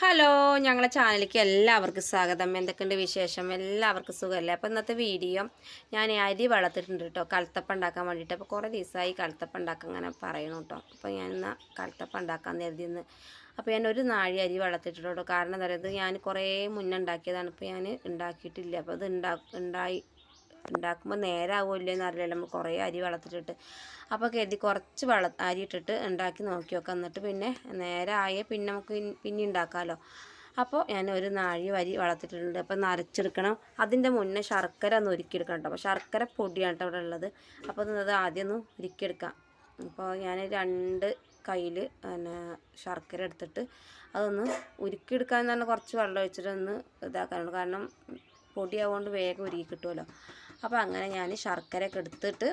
Hello ഞങ്ങളെ ചാനലിലേക്ക് എല്ലാവർക്കും സ്വാഗതം. എന്തൊക്കെയുണ്ട് വിശേഷം? എല്ലാവർക്കും സുഖമല്ലേ? അപ്പോൾ ഇന്നത്തെ വീഡിയോ ഞാൻ അരി വളർത്തിട്ടുണ്ട് കേട്ടോ. കലത്തപ്പം ഉണ്ടാക്കാൻ വേണ്ടിയിട്ട്. അപ്പോൾ കുറേ ദിവസമായി കലത്തപ്പം ഉണ്ടാക്കാൻ അങ്ങനെ പറയണം കേട്ടോ. അപ്പോൾ ഞാൻ എന്നാൽ കലത്തപ്പം ഉണ്ടാക്കാൻ കരുതിയെന്ന്. അപ്പോൾ ഞാൻ ഒരു നാഴി അരി വളർത്തിട്ടുണ്ട് കേട്ടോ. കാരണം എന്താ പറയുക ഞാൻ കുറേ മുന്നേ ഉണ്ടാക്കിയതാണ്. ഇപ്പോൾ ഞാൻ ഉണ്ടാക്കിയിട്ടില്ല. അപ്പോൾ അത് ഉണ്ടാ ഉണ്ടായി ഉണ്ടാക്കുമ്പോൾ നേരാവുമല്ലോ എന്ന് അറിയില്ല. നമ്മൾ കുറേ അരി വളർത്തിട്ടിട്ട്. അപ്പോൾ കരുതി കുറച്ച് വള അരി ഇട്ടിട്ട് ഉണ്ടാക്കി നോക്കി നോക്കാം എന്നിട്ട് പിന്നെ നേരായ പിന്നെ നമുക്ക് പിന്നെ ഉണ്ടാക്കാമല്ലോ അപ്പോൾ ഞാൻ ഒരു നാഴി വരി വളർത്തിയിട്ടുണ്ട്. അപ്പോൾ നരച്ചെടുക്കണം. അതിന്റെ മുന്നേ ശർക്കര ഒന്ന് ഉരുക്കിയെടുക്കണം കേട്ടോ. അപ്പോൾ ശർക്കര പൊടിയാണ് കേട്ടോ ഇവിടെ ഉള്ളത്. അപ്പോൾ അത് ആദ്യം ഒന്ന് ഉരുക്കിയെടുക്കാം. അപ്പോൾ ഞാൻ രണ്ട് കയ്യിൽ പിന്നെ ശർക്കര എടുത്തിട്ട് അതൊന്ന് ഉരുക്കിയെടുക്കാൻ തന്നെ കുറച്ച് വെള്ളം ഒഴിച്ചിട്ട് ഒന്ന് ഇതാക്കാനുള്ളൂ കാരണം പൊടിയാവുകൊണ്ട് വേഗം ഉരുക്കി കിട്ടുമല്ലോ അപ്പോൾ അങ്ങനെ ഞാൻ ശർക്കരയൊക്കെ എടുത്തിട്ട്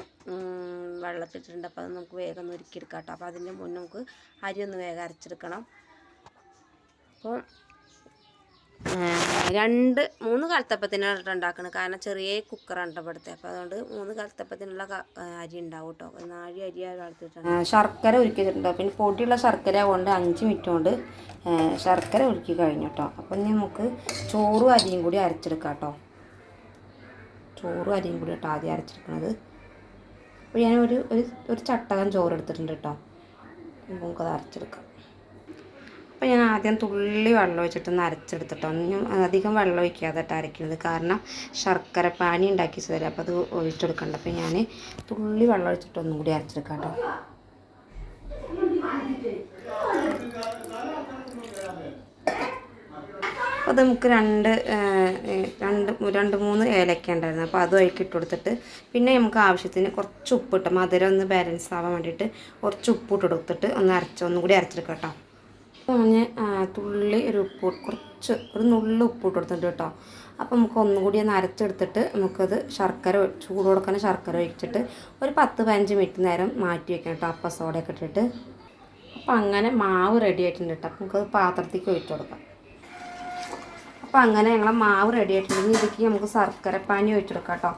വെള്ളത്തിട്ടിട്ടുണ്ട്. അപ്പോൾ അത് നമുക്ക് വേഗം ഒന്ന് ഉരുക്കിയെടുക്കാം കേട്ടോ അപ്പോൾ അതിന്റെ മുന്നേ നമുക്ക് അരി ഒന്ന് വേഗം അരച്ചെടുക്കണം. അപ്പോൾ രണ്ട് മൂന്ന് കലത്തപ്പത്തിനാണ് കേട്ടോ ഉണ്ടാക്കുന്നത് കാരണം ചെറിയ കുക്കറാണ് കേട്ടോ ഇവിടുത്തെ. അപ്പോൾ അതുകൊണ്ട് മൂന്ന് കലത്തപ്പത്തിനുള്ള അരി ഉണ്ടാവും കേട്ടോ. നാഴി അരി വളർത്തിയിട്ടുണ്ട് ശർക്കര ഉരുക്കിയിട്ടുണ്ട്. പിന്നെ പൊടിയുള്ള ശർക്കര കൊണ്ട് അഞ്ച് മിനിറ്റ് കൊണ്ട് ശർക്കര ഉരുക്കി കഴിഞ്ഞു കേട്ടോ. അപ്പം ഇനി നമുക്ക് ചോറും അരിയും കൂടി അരച്ചെടുക്കാം കേട്ടോ. ചോറും അരിയും കൂടി കേട്ടോ ആദ്യം അരച്ചെടുക്കണത്. അപ്പോൾ ഞാൻ ഒരു ഒരു ചട്ടകം ചോറ് എടുത്തിട്ടുണ്ട് കേട്ടോ നമുക്കത് അരച്ചെടുക്കാം. അപ്പോൾ ഞാൻ ആദ്യം തുള്ളി വെള്ളം ഒഴിച്ചിട്ടൊന്ന് അരച്ചെടുത്തിട്ടോ ഒന്നും അധികം വെള്ളം ഒഴിക്കാതെ അരയ്ക്കുന്നത്. കാരണം ശർക്കര പാനി ഉണ്ടാക്കി വെച്ചതല്ലേ അപ്പോൾ അത് ഒഴിച്ചെടുക്കണ്ട. അപ്പോൾ ഞാൻ തുള്ളി വെള്ളം ഒഴിച്ചിട്ടൊന്നും കൂടി അരച്ചെടുക്കാം കേട്ടോ അപ്പോൾ നമുക്ക് രണ്ട് രണ്ട് രണ്ട് മൂന്ന് ഏലക്ക ഉണ്ടായിരുന്നു. അപ്പോൾ അതും അതിലേക്ക് ഇട്ട് കൊടുത്തിട്ട് പിന്നെ നമുക്ക് ആവശ്യത്തിന് കുറച്ച് ഉപ്പ് ഉപ്പിട്ട് മധുരം ഒന്ന് ബാലൻസ് ആവാൻ വേണ്ടിയിട്ട് കുറച്ച് ഉപ്പ് ഇട്ട് കൊടുത്തിട്ട് ഒന്ന് അരച്ച് ഒന്നും കൂടി അരച്ചെടുക്കാം കേട്ടോ. ആ, തുള്ളി ഒരു ഉപ്പ് കുറച്ച് ഒരു നുള്ളി ഉപ്പ് ഇട്ട് കൊടുത്തിട്ടുണ്ട് കേട്ടോ. അപ്പോൾ നമുക്ക് ഒന്നും കൂടി ഒന്ന് അരച്ചെടുത്തിട്ട് നമുക്കത് ശർക്കര ചൂട് കൊടുക്കുന്ന ശർക്കര ഒഴിച്ചിട്ട് ഒരു പത്ത് പതിനഞ്ച് മിനിറ്റ് നേരം മാറ്റി വെക്കണം കേട്ടോ അപ്പം സോഡയൊക്കെ ഇട്ടിട്ട്. അപ്പോൾ അങ്ങനെ മാവ് റെഡി ആയിട്ടുണ്ട് കേട്ടോ. അപ്പോൾ നമുക്കത് പാത്രത്തേക്ക് ഒഴിച്ചു കൊടുക്കാം. അപ്പോൾ അങ്ങനെ ഞങ്ങളെ മാവ് റെഡി ആയിട്ടുണ്ടെങ്കിൽ ഇതിലേക്ക് നമുക്ക് ശർക്കര പാനി ഒഴിച്ചെടുക്കാം കേട്ടോ.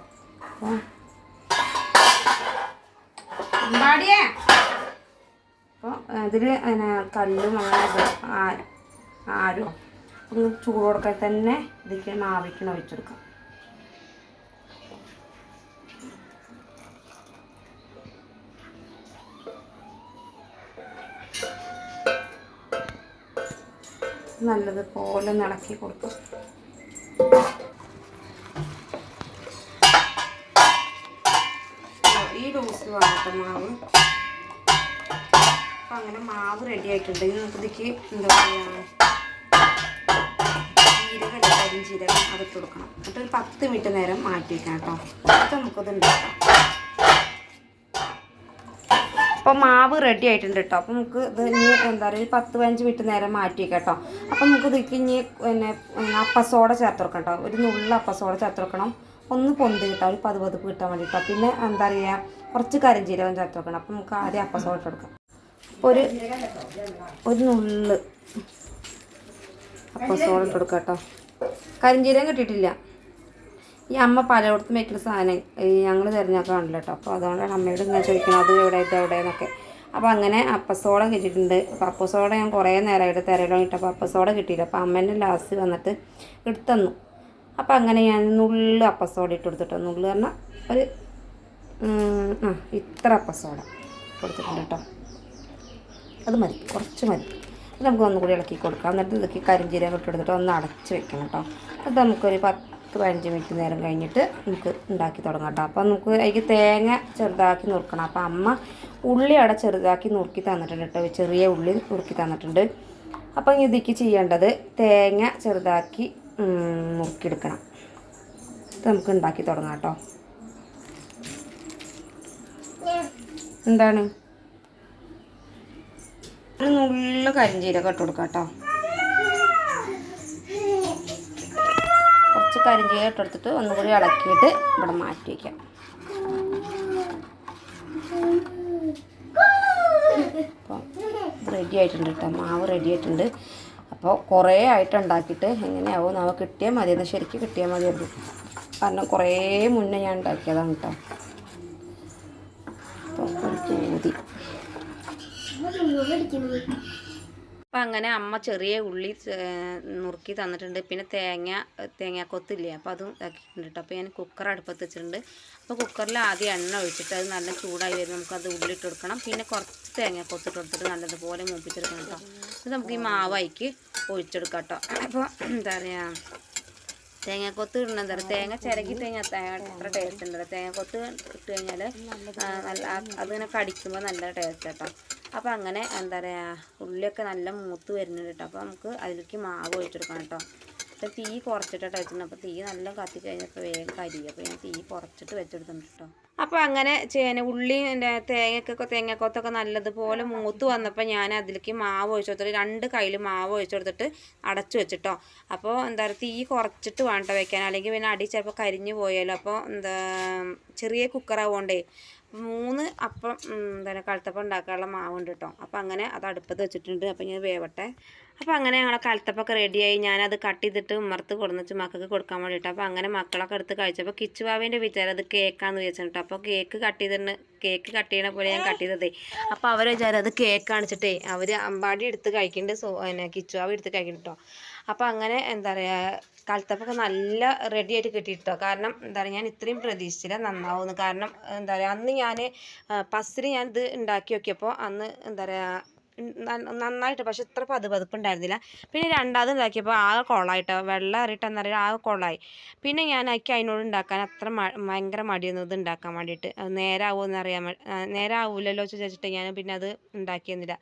അപ്പോൾ ഇതിൽ കല്ലും അങ്ങനെ ആരും. ചൂട് കൊടുക്കാൻ തന്നെ ഇതിലേക്ക് മാവിക്കണം ഒഴിച്ചെടുക്കാം നല്ലത് നടക്കി കൊടുക്കും. ഈ ലൂസിൽ വാട്ട മാവ്. അപ്പം അങ്ങനെ മാവ് റെഡി ആയിട്ടുണ്ട്. ഇനി നമുക്ക് ഇതിലേക്ക് എന്താ പറയുക ജീരകം കരിഞ്ചീരകം അതിട്ട് കൊടുക്കണം. എന്നിട്ടൊരു പത്ത് മിനിറ്റ് നേരം മാറ്റി വയ്ക്കണം കേട്ടോ. എന്നിട്ട് നമുക്കത് ഉണ്ടാക്കാം. അപ്പോൾ മാവ് റെഡി ആയിട്ടുണ്ട് കേട്ടോ അപ്പോൾ നമുക്ക് ഇത് ഇനി എന്താ പറയുക ഒരു പത്ത് പതിനഞ്ച് മിനിറ്റ് നേരം മാറ്റി കേട്ടോ അപ്പോൾ നമുക്ക് ഇതിലേക്ക് ഇനി പിന്നെ അപ്പസോട ചേർത്ത് കൊടുക്കാം കേട്ടോ ഒരു നുള്ള അപ്പസോട ചേർത്ത് വെക്കണം ഒന്ന് പൊന്ത് കിട്ടാം ഒരു പതുപതുപ്പ് കിട്ടാൻ വേണ്ടിയിട്ടോ പിന്നെ എന്താ പറയുക കുറച്ച് കരിഞ്ചീരകം ചേർത്ത് വെക്കണം അപ്പോൾ നമുക്ക് ആദ്യം അപ്പസോട ഇട്ട് കൊടുക്കാം. അപ്പോൾ ഒരു ഒരു നുള്ള് അപ്പസോട ഇട്ട് കൊടുക്കാം കേട്ടോ കരിഞ്ചീരകം കിട്ടിയിട്ടില്ല. ഈ അമ്മ പലയിടത്തും വെക്കുന്ന സാധനം ഞങ്ങൾ തിരഞ്ഞെടുക്കാണല്ലോ കേട്ടോ അപ്പോൾ അതുകൊണ്ടാണ് അമ്മയോട് ഇങ്ങനെ ചോദിക്കണം അത് എവിടെ ഇത് എവിടെ എന്നൊക്കെ അപ്പോൾ അങ്ങനെ അപ്പസോട കിട്ടിയിട്ടുണ്ട്. അപ്പോൾ അപ്പസോട ഞാൻ കുറേ നേരമായിട്ട് തിരയിടങ്ങിയിട്ട് അപ്പോൾ അപ്പസോട കിട്ടിയില്ല. അപ്പോൾ അമ്മേന്റെ ലാസ്റ്റ് വന്നിട്ട് എടുത്തന്നു അപ്പോൾ അങ്ങനെ ഞാൻ നുള്ള് അപ്പസോട ഇട്ട് കൊടുത്തിട്ടോ. നുള്ളു പറഞ്ഞാൽ ഒരു ആ ഇത്ര അപ്പസോട കൊടുത്തിട്ടുണ്ട് കേട്ടോ അത് മതി കുറച്ച് മതി. നമുക്ക് ഒന്നുകൂടി ഇളക്കി കൊടുക്കാം. എന്നിട്ട് ഇതൊക്കെ കരിഞ്ചീരകം ഇട്ട് കൊടുത്തിട്ട് ഒന്ന് അടച്ച് വെക്കണം കേട്ടോ അത് നമുക്കൊരു പത്ത് പതിനഞ്ച് മിനിറ്റ് നേരം കഴിഞ്ഞിട്ട് നമുക്ക് ഉണ്ടാക്കി തുടങ്ങാം കേട്ടോ. അപ്പം നമുക്ക് അതിൽ തേങ്ങ ചെറുതാക്കി നുറുക്കണം. അപ്പം അമ്മ ഉള്ളി അവിടെ ചെറുതാക്കി നുറുക്കി തന്നിട്ടുണ്ട് കേട്ടോ. ചെറിയ ഉള്ളി നുറുക്കി തന്നിട്ടുണ്ട്. അപ്പം ഇതിക്ക് ചെയ്യേണ്ടത് തേങ്ങ ചെറുതാക്കി നുറുക്കിയെടുക്കണം. ഇത് നമുക്ക് ഉണ്ടാക്കി തുടങ്ങാം കേട്ടോ. എന്താണ്? നല്ല നുള്ള കരിഞ്ചീരകം ഇട്ട് കൊടുക്കാം കേട്ടോ. കരിഞ്ചീരകം ഇട്ടെടുത്തിട്ട് ഒന്നുകൂടി ഇളക്കിയിട്ട് ഇവിടെ മാറ്റി വയ്ക്കാം. അപ്പം റെഡി ആയിട്ടുണ്ട് കേട്ടോ മാവ് റെഡി ആയിട്ടുണ്ട്. അപ്പോൾ കുറേ ആയിട്ട് ഉണ്ടാക്കിയിട്ട് എങ്ങനെയാവും നമുക്ക് കിട്ടിയാൽ മതി. എന്നാൽ ശരിക്കും കിട്ടിയാൽ മതിയായിരുന്നു കാരണം കുറേ മുന്നേ ഞാൻ ഉണ്ടാക്കിയതാണ് കേട്ടോ അപ്പോൾ ഒരു പൂതി അപ്പം അങ്ങനെ അമ്മ ചെറിയ ഉള്ളി നുറുക്കി തന്നിട്ടുണ്ട്. പിന്നെ തേങ്ങ തേങ്ങാക്കൊത്തില്ലേ അപ്പോൾ അതും ഇതാക്കിയിട്ടുണ്ട് കേട്ടോ അപ്പോൾ ഞാൻ കുക്കർ അടുപ്പത്ത് വെച്ചിട്ടുണ്ട്. അപ്പോൾ കുക്കറിൽ ആദ്യം എണ്ണ ഒഴിച്ചിട്ട് അത് നല്ല ചൂടായി വരും നമുക്കത് ഉള്ളിട്ട് കൊടുക്കണം. പിന്നെ കുറച്ച് തേങ്ങാക്കൊത്തിട്ട് കൊടുത്തിട്ട് നല്ലതുപോലെ മൂപ്പിച്ചെടുക്കണം കേട്ടോ ഇത് നമുക്ക് ഈ മാവായിക്ക് ഒഴിച്ചെടുക്കാം കേട്ടോ അപ്പോൾ എന്താ പറയുക തേങ്ങാക്കൊത്ത് ഇടണം തേങ്ങ പറയുക തേങ്ങ ചിരകിട്ട് കഴിഞ്ഞാൽ അത്ര ടേസ്റ്റ് ഉണ്ടല്ലോ കൊത്ത് ഇട്ട് കഴിഞ്ഞാൽ നല്ല അതിങ്ങനെ കടിക്കുമ്പോൾ നല്ല ടേസ്റ്റ് കേട്ടോ. അപ്പോൾ അങ്ങനെ എന്താ പറയുക ഉള്ളിയൊക്കെ നല്ല മൂത്ത് വരുന്നുണ്ട് കേട്ടോ. അപ്പോൾ നമുക്ക് അതിലേക്ക് മാവ് ഒഴിച്ചെടുക്കണം കേട്ടോ. അപ്പം തീ കുറച്ചിട്ടാണ് വെച്ചിട്ടുണ്ട് അപ്പോൾ തീ നല്ല കത്തി കഴിഞ്ഞപ്പോൾ വേഗം കരിയും. അപ്പോൾ ഞാൻ തീ കുറച്ചിട്ട് വെച്ചെടുത്തിട്ടുണ്ട് കേട്ടോ. അപ്പോൾ അങ്ങനെ ചേന ഉള്ളി എന്റെ തേങ്ങക്കൊക്കെ തേങ്ങക്കൊത്തൊക്കെ നല്ലതുപോലെ മൂത്ത് വന്നപ്പോൾ ഞാൻ അതിലേക്ക് മാവ് ഒഴിച്ചു കൊടുത്തിട്ട് രണ്ട് കയ്യിൽ മാവ് ഒഴിച്ചു കൊടുത്തിട്ട് അടച്ചു വെച്ചിട്ടോ. അപ്പോൾ എന്താ പറയുക തീ കുറച്ചിട്ട് വേണ്ട വെക്കാൻ. അല്ലെങ്കിൽ പിന്നെ അടി ചിലപ്പോൾ കരിഞ്ഞു പോയാലോ. അപ്പോൾ എന്താ ചെറിയ കുക്കറാവുകൊണ്ടേ മൂന്ന് അപ്പം ഉം, എന്താ പറയുക കഴുത്തപ്പം ഉണ്ടാക്കാനുള്ള മാവുണ്ട് കേട്ടോ അപ്പോൾ അങ്ങനെ അത് അടുപ്പത്ത് വെച്ചിട്ടുണ്ട്. അപ്പോൾ ഞാൻ വേവട്ടെ. അപ്പോൾ അങ്ങനെ ഞങ്ങളെ കലത്തപ്പൊക്കെ റെഡിയായി. ഞാനത് കട്ട് ചെയ്തിട്ട് ഉമ്മർത്ത് കൊടുന്നിട്ട് മക്കൾക്ക് കൊടുക്കാൻ വേണ്ടിയിട്ട് അപ്പോൾ അങ്ങനെ മക്കളൊക്കെ എടുത്ത് കഴിച്ചപ്പോൾ കിച്ചുവാവിന്റെ വിചാരം അത് കേക്കാന്ന് വിചാരിച്ചിട്ട്. അപ്പോൾ കേക്ക് കട്ട് ചെയ്തിട്ട് കേക്ക് കട്ട് ചെയ്യണ പോലെ ഞാൻ കട്ട് ചെയ്തതേ. അപ്പോൾ അവർ വിചാരം അത് കേക്ക് കാണിച്ചിട്ടേ. അവർ അമ്പാടി എടുത്ത് കഴിക്കുന്നുണ്ട് സോ പിന്നെ കിച്ചുവാവ് എടുത്ത് കഴിക്കുന്നുണ്ട് കേട്ടോ അപ്പോൾ അങ്ങനെ എന്താ പറയുക കലത്തപ്പൊക്കെ നല്ല റെഡി ആയിട്ട് കിട്ടിയിട്ടോ. കാരണം എന്താ പറയുക ഞാൻ ഇത്രയും പ്രതീക്ഷിച്ചില്ല നന്നാവുമെന്ന്. കാരണം എന്താ പറയുക അന്ന് ഞാൻ പസ്സിന് ഞാൻ ഇത് ഉണ്ടാക്കി നോക്കിയപ്പോൾ അന്ന് എന്താ പറയുക നന്നായിട്ട് പക്ഷെ ഇത്ര പത് പതുപ്പുണ്ടായിരുന്നില്ല. പിന്നെ രണ്ടാമത് ഉണ്ടാക്കിയപ്പോൾ ആകെ കൊള്ളായിട്ടോ വെള്ളം അറിയിട്ട് പറയുക ആകെ കൊള്ളായി പിന്നെ ഞാൻ ആക്കി അതിനോട് ഉണ്ടാക്കാൻ അത്ര ഭയങ്കര മടിയൊന്നും ഇത് ഉണ്ടാക്കാൻ വേണ്ടിയിട്ട്. അത് നേരാവുമെന്ന് അറിയാൻ നേരാവൂലല്ലോ ചോദിച്ചിട്ട് ഞാൻ പിന്നെ അത് ഉണ്ടാക്കിയെന്നില്ല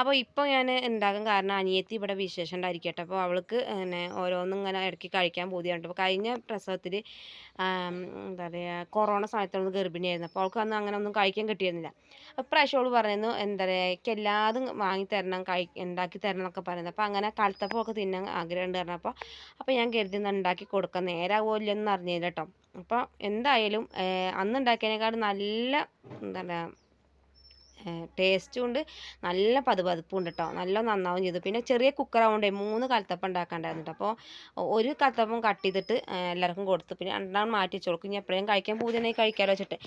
അപ്പോൾ ഇപ്പോൾ ഞാൻ ഉണ്ടാക്കാൻ കാരണം അനിയത്തി ഇവിടെ വിശേഷം ഉണ്ടായിരിക്കട്ടെ. അപ്പോൾ അവൾക്ക് പിന്നെ ഓരോന്നും ഇങ്ങനെ ഇടയ്ക്ക് കഴിക്കാൻ പൂതിയുണ്ട്. അപ്പോൾ കഴിഞ്ഞ പ്രസവത്തിൽ എന്താ പറയുക കൊറോണ സമയത്തൊന്ന് ഗർഭിണിയായിരുന്നു അപ്പോൾ അവൾക്ക് അന്ന് അങ്ങനെ ഒന്നും കഴിക്കാൻ കിട്ടിയിരുന്നില്ല. അപ്പോൾ പ്രാവശ്യം അവൾ പറയുന്നു എന്താ പറയുക എല്ലാതും വാങ്ങി തരണം കഴി ഉണ്ടാക്കി തരണം എന്നൊക്കെ പറയുന്നത്. അപ്പോൾ അങ്ങനെ കലത്തപ്പമൊക്കെ തിന്നാൻ ആഗ്രഹമുണ്ട് പറഞ്ഞപ്പോൾ അപ്പോൾ ഞാൻ കരുതി ഉണ്ടാക്കി കൊടുക്കാം. നേരാവോ എന്ന് അറിഞ്ഞില്ല കേട്ടോ അപ്പോൾ എന്തായാലും അന്ന് ഉണ്ടാക്കിയതിനേക്കാളും നല്ല എന്താ പറയുക ടേസ്റ്റും ഉണ്ട്. നല്ല പതുപതുപ്പും ഉണ്ട് കേട്ടോ നല്ല നന്നാവും ചെയ്തു. പിന്നെ ചെറിയ കുക്കറാവുകൊണ്ടേ മൂന്ന് കലത്തപ്പം ഉണ്ടാക്കാണ്ടായിരുന്നു കേട്ടോ അപ്പോൾ ഒരു കലത്തപ്പം കട്ട് ചെയ്തിട്ട് എല്ലാവർക്കും കൊടുത്തു. പിന്നെ രണ്ടാമത് മാറ്റി വെച്ചു കൊടുക്കും ഇനി എപ്പോഴും കഴിക്കാൻ പൂതിയാണെങ്കിൽ കഴിക്കാമല്ലോ വെച്ചിട്ട്.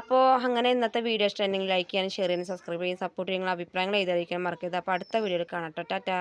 അപ്പോൾ അങ്ങനെ ഇന്നത്തെ വീഡിയോ ഇഷ്ടമുണ്ടെങ്കിൽ ലൈക്ക് ചെയ്യാനും ഷെയർ ചെയ്യാനും സബ്സ്ക്രൈബ് ചെയ്യാനും സപ്പോർട്ട് നിങ്ങളുടെ അഭിപ്രായങ്ങൾ എഴുതിയിരിക്കാൻ മറക്കരുത്. അപ്പോൾ അടുത്ത വീഡിയോയിൽ കാണാം കേട്ടോ ടാറ്റാ.